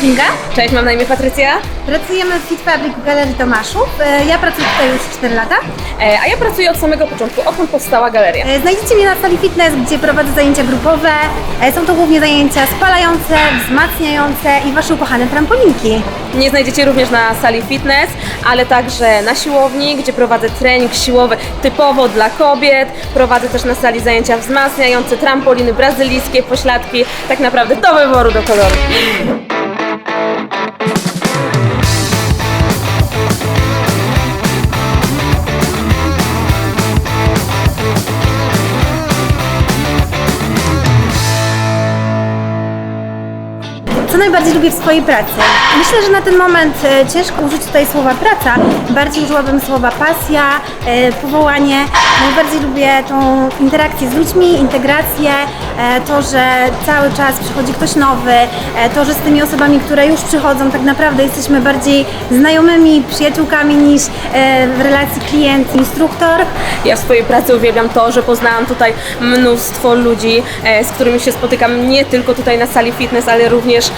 Kinga. Cześć, mam na imię Patrycja, Pracujemy w Fit Fabric w Galerii Tomaszów. E, Ja pracuję tutaj już 4 lata. e, a ja pracuję od samego początku, odkąd powstała galeria. E, Znajdziecie mnie na sali fitness, gdzie prowadzę zajęcia grupowe. Są to głównie zajęcia spalające, wzmacniające i Wasze ukochane trampolinki. Mnie znajdziecie również na sali fitness, ale także na siłowni, gdzie prowadzę trening siłowy typowo dla kobiet. Prowadzę też na sali zajęcia wzmacniające, trampoliny brazylijskie, pośladki, tak naprawdę do wyboru, do koloru. Co najbardziej lubię w swojej pracy? Myślę, że na ten moment e, ciężko użyć tutaj słowa praca. Bardziej użyłabym słowa pasja, e, powołanie. Najbardziej lubię tą interakcję z ludźmi, integrację, e, to, że cały czas przychodzi ktoś nowy, to, że z tymi osobami, które już przychodzą, tak naprawdę jesteśmy bardziej znajomymi, przyjaciółkami niż w relacji klient-instruktor. Ja w swojej pracy uwielbiam to, że poznałam tutaj mnóstwo ludzi, z którymi się spotykam nie tylko tutaj na sali fitness, ale również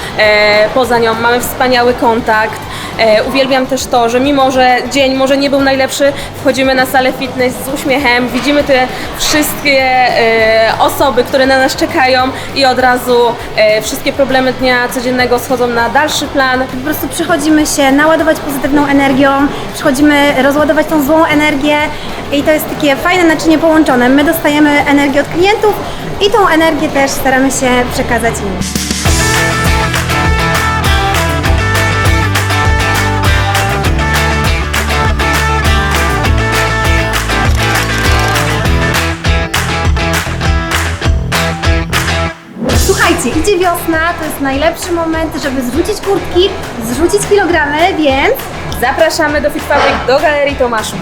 poza nią. Mamy wspaniały kontakt. E, Uwielbiam też to, że mimo, że dzień może nie był najlepszy, wchodzimy na salę fitness z uśmiechem, widzimy te wszystkie e, osoby, które na nas czekają i od razu e, wszystkie problemy dnia codziennego schodzą na dalszy plan. Po prostu przychodzimy się naładować pozytywną energią, przychodzimy rozładować tą złą energię i to jest takie fajne naczynie połączone. My dostajemy energię od klientów i tą energię też staramy się przekazać im. Słuchajcie, idzie wiosna, to jest najlepszy moment, żeby zrzucić kurtki, zrzucić kilogramy, więc Zapraszamy do Fit Fabric, do Galerii Tomaszów.